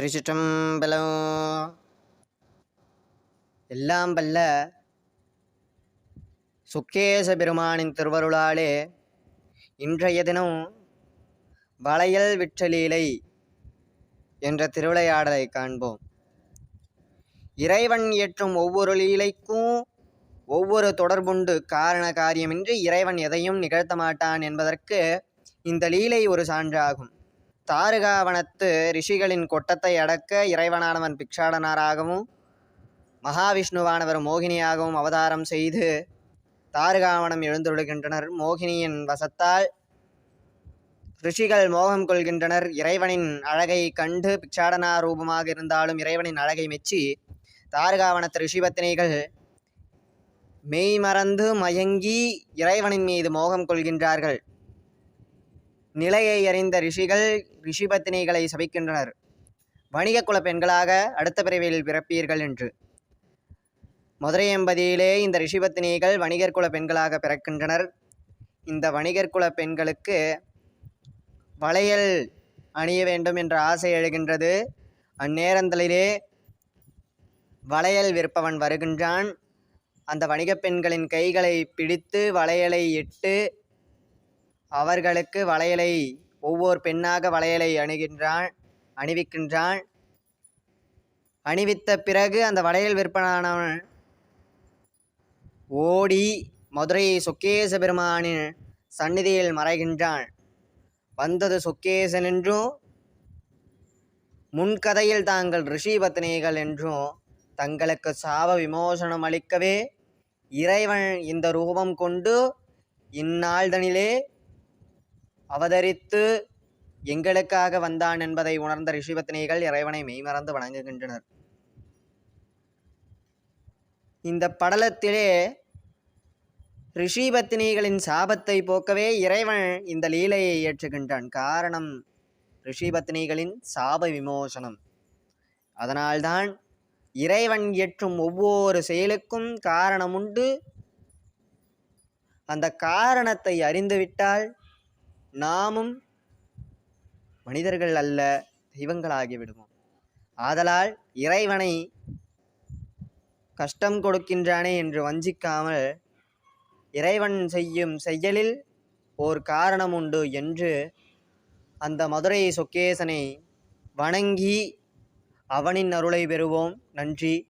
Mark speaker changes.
Speaker 1: திருச்சிற்றம்பலம். எல்லாம் வல்ல சுக்கேச பெருமானின் திருவருளாலே இன்றைய தினம் வளையல் விற்றலீலை என்ற திருவிளையாடலை காண்போம். இறைவன் இயற்றும் ஒவ்வொரு லீலைக்கும் ஒவ்வொரு தொடர்புண்டு காரண காரியமின்றி இறைவன் எதையும் நிகழ்த்த மாட்டான் என்பதற்கு இந்த லீலை ஒரு சான்றாகும். தாருகாவனத்து ரிஷிகளின் கொட்டத்தை அடக்க இறைவனானவன் பிக்ஷாடனாராகவும் மகாவிஷ்ணுவானவர் மோகினியாகவும் அவதாரம் செய்து தாருகாவனம் எழுந்துள்ளகின்றனர் மோகினியின் வசத்தால் ரிஷிகள் மோகம் கொள்கின்றனர். இறைவனின் அழகை கண்டு பிக்ஷாடனா ரூபமாக இருந்தாலும் இறைவனின் அழகை மெச்சி தாருகாவனத்து மெய் மெய்மறந்து மயங்கி இறைவனின் மீது மோகம் கொள்கின்றார்கள். நிலையை அறிந்த ரிஷிகள் ரிஷிபத்தினிகளை சபிக்கின்றனர். வணிக குல பெண்களாக அடுத்த பிரிவில் பிறப்பீர்கள் என்று. மதுரையம்பதியிலே இந்த ரிஷிபத்தினிகள் வணிகர் குல பெண்களாக பிறக்கின்றனர். இந்த வணிகர் குல பெண்களுக்கு வளையல் அணிய வேண்டும் என்ற ஆசை எழுகின்றது. அந்நேரங்களிலே வளையல் விற்பவன் வருகின்றான். அந்த வணிகப் பெண்களின் கைகளை பிடித்து வளையலை இட்டு அவர்களுக்கு வளையலை ஒவ்வொரு பெண்ணாக வளையலை அணுகின்றான் அணிவிக்கின்றான் அணிவித்த பிறகு அந்த வளையல் விற்பனானவன் ஓடி மதுரை சொக்கேச பெருமானின் சந்நிதியில் மறைகின்றான் வந்தது சொக்கேசன் என்றும் முன்கதையில் தாங்கள் ரிஷி பத்னிகள் என்றும் தங்களுக்கு சாப விமோசனம் அளிக்கவே இறைவன் இந்த ரூபம் கொண்டு இந்நாள்தனிலே அவதரித்து எங்களுக்காக வந்தான் என்பதை உணர்ந்த ரிஷிபத்னிகள் இறைவனை மெய்மறந்து வணங்குகின்றனர். இந்த படலத்திலே ரிஷிபத்தினிகளின் சாபத்தை போக்கவே இறைவன் இந்த லீலையை ஏற்றுகின்றான். காரணம் ரிஷிபத்தினிகளின் சாப விமோசனம். அதனால்தான் இறைவன் இயற்றும் ஒவ்வொரு செயலுக்கும் காரணம் உண்டு அந்த காரணத்தை அறிந்துவிட்டால் நாமும் மனிதர்கள் அல்ல தெய்வங்களாகி விடுவோம். ஆதலால் இறைவனை கஷ்டம் கொடுக்கின்றானே என்று வஞ்சிக்காமல் இறைவன் செய்யும் செயலில் ஓர் காரணம் உண்டு என்று அந்த மதுரை சொக்கேசனை வணங்கி அவனின் அருளை பெறுவோம். நன்றி.